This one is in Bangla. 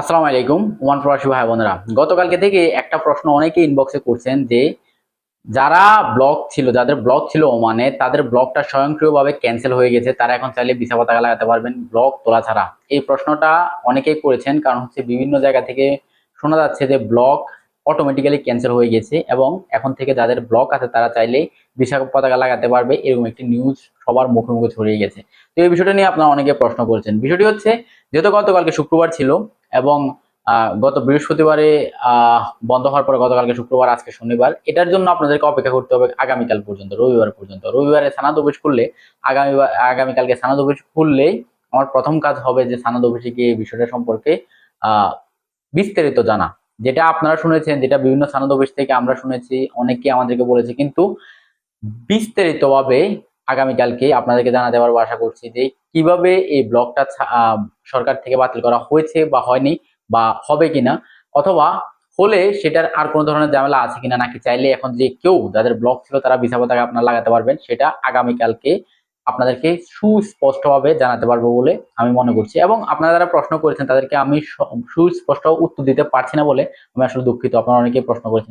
আসসালামু আলাইকুম, ওয়ান প্রবাসী ভাই বোনেরা গতকালকে থেকে একটা প্রশ্ন অনেকে ইনবক্সে করছেন যে, যারা ব্লক ছিল, যাদের ব্লক ছিল ওমানে, তাদের ব্লকটা স্বয়ংক্রিয়ভাবে ক্যান্সেল হয়ে গেছে, তারা এখন চাইলে ভিসা পতাকা লাগাতে পারবেন ব্লক তোলা ছাড়া। এই প্রশ্নটা অনেকেই করেছেন, কারণ হচ্ছে বিভিন্ন জায়গা থেকে শোনা যাচ্ছে যে, ব্লক অটোমেটিক্যালি ক্যান্সেল হয়ে গেছে এবং এখন থেকে যাদের ব্লক আছে, তারা চাইলে ভিসা পতাকা লাগাতে পারবে, এরকম একটি নিউজ সবার মুখে মুখে ছড়িয়ে গেছে। তো এই বিষয়টা নিয়ে আপনারা অনেকে প্রশ্ন করেছেন। বিষয়টি হচ্ছে, যেহেতু গতকালকে শুক্রবার ছিল এবং গত বৃহস্পতিবারে বন্ধ হওয়ার পরে গতকালকে শুক্রবার, আজকে শনিবার, এটার জন্য আপনাদেরকে অপেক্ষা করতে হবে আগামীকাল পর্যন্ত, রবিবার পর্যন্ত। রবিবারে সানাদ অফিস খুললে, আগামী আগামীকালকে সানাদ অফিস খুললেই আমার প্রথম কাজ হবে যে সানাদ অফিসে গিয়ে এই বিষয়টা সম্পর্কে বিস্তারিত জানা। যেটা আপনারা শুনেছেন, যেটা বিভিন্ন সানাদ অফিস থেকে আমরা শুনেছি অনেকে আমাদেরকে বলেছে, কিন্তু বিস্তারিতভাবে আগামীকালকে আপনাদেরকে জানাতে পারব, আশা করছি যে কীভাবে এই ব্লকটা সরকার থেকে বাতিল করা হয়েছে বা হয়নি বা হবে কিনা, অথবা হলে সেটার আর কোনো ধরনের ঝামেলা আছে কিনা নাকি চাইলে এখন যে কেউ যাদের ব্লক ছিল তারা ভিসা পতাকা আপনারা লাগাতে পারবেন, সেটা আগামীকালকে আপনাদেরকে সুস্পষ্টভাবে জানাতে পারব বলে আমি মনে করছি। এবং আপনারা যারা প্রশ্ন করেছেন তাদেরকে আমি সুস্পষ্ট উত্তর দিতে পারছি না বলে আমি আসলে দুঃখিত, আপনারা অনেকেই প্রশ্ন করেছেন।